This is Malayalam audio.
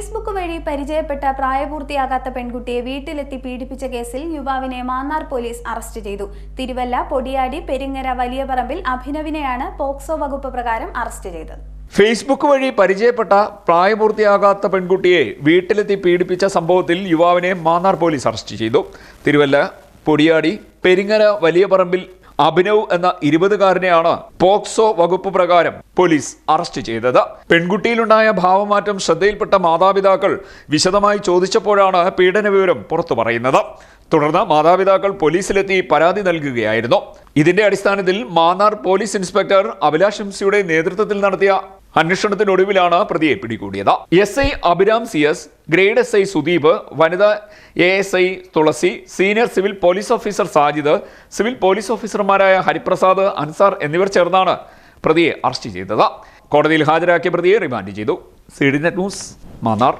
ഫേസ്ബുക്ക് വഴി പരിചയപ്പെട്ട പ്രായപൂർത്തിയാകാത്ത പെൺകുട്ടിയെ വീട്ടിലെത്തി പീഡിപ്പിച്ച കേസിൽ യുവാവിനെ മാന്നാർ പോലീസ് അറസ്റ്റ് ചെയ്തു. തിരുവല്ല പൊടിയാടി പെരിങ്ങര വലിയ പറമ്പിൽ അഭിനവിനെയാണ് പോക്സോ വകുപ്പ് പ്രകാരം അറസ്റ്റ് ചെയ്തത്. ഫേസ്ബുക്ക് വഴി പരിചയപ്പെട്ട പ്രായപൂർത്തിയാകാത്ത പെൺകുട്ടിയെ വീട്ടിലെത്തി പീഡിപ്പിച്ച സംഭവത്തിൽ യുവാവിനെ മാന്നാർ പോലീസ് അറസ്റ്റ് ചെയ്തു. തിരുവല്ല പൊടിയാടി പെരിങ്ങര വലിയ പറമ്പിൽ അഭിനവ് എന്ന ഇരുപതുകാരനെയാണ് പോക്സോ വകുപ്പ് പ്രകാരം പോലീസ് അറസ്റ്റ് ചെയ്തത്. പെൺകുട്ടിയിലുണ്ടായ ഭാവമാറ്റം ശ്രദ്ധയിൽപ്പെട്ട മാതാപിതാക്കൾ വിശദമായി ചോദിച്ചപ്പോഴാണ് പീഡന വിവരം പുറത്തു പറയുന്നത്. തുടർന്ന് മാതാപിതാക്കൾ പോലീസിലെത്തി പരാതി നൽകുകയായിരുന്നു. ഇതിന്റെ അടിസ്ഥാനത്തിൽ മാന്നാർ പോലീസ് ഇൻസ്പെക്ടർ അഭിലാഷ് എംസിയുടെ നേതൃത്വത്തിൽ നടത്തിയ അന്വേഷണത്തിനൊടുവിലാണ് പ്രതിയെ പിടികൂടിയത്. S I Abhiram C S grade S I Sudeep വനിതാ A S I Thulasi senior civil police officer Sajid civil police ഓഫീസർമാരായ ഹരിപ്രസാദ് അൻസാർ എന്നിവർ ചേർന്നാണ് പ്രതിയെ അറസ്റ്റ് ചെയ്തത്. കോടതിയിൽ ഹാജരാക്കിയ പ്രതിയെ റിമാൻഡ് ചെയ്തു. C D net news Mannar.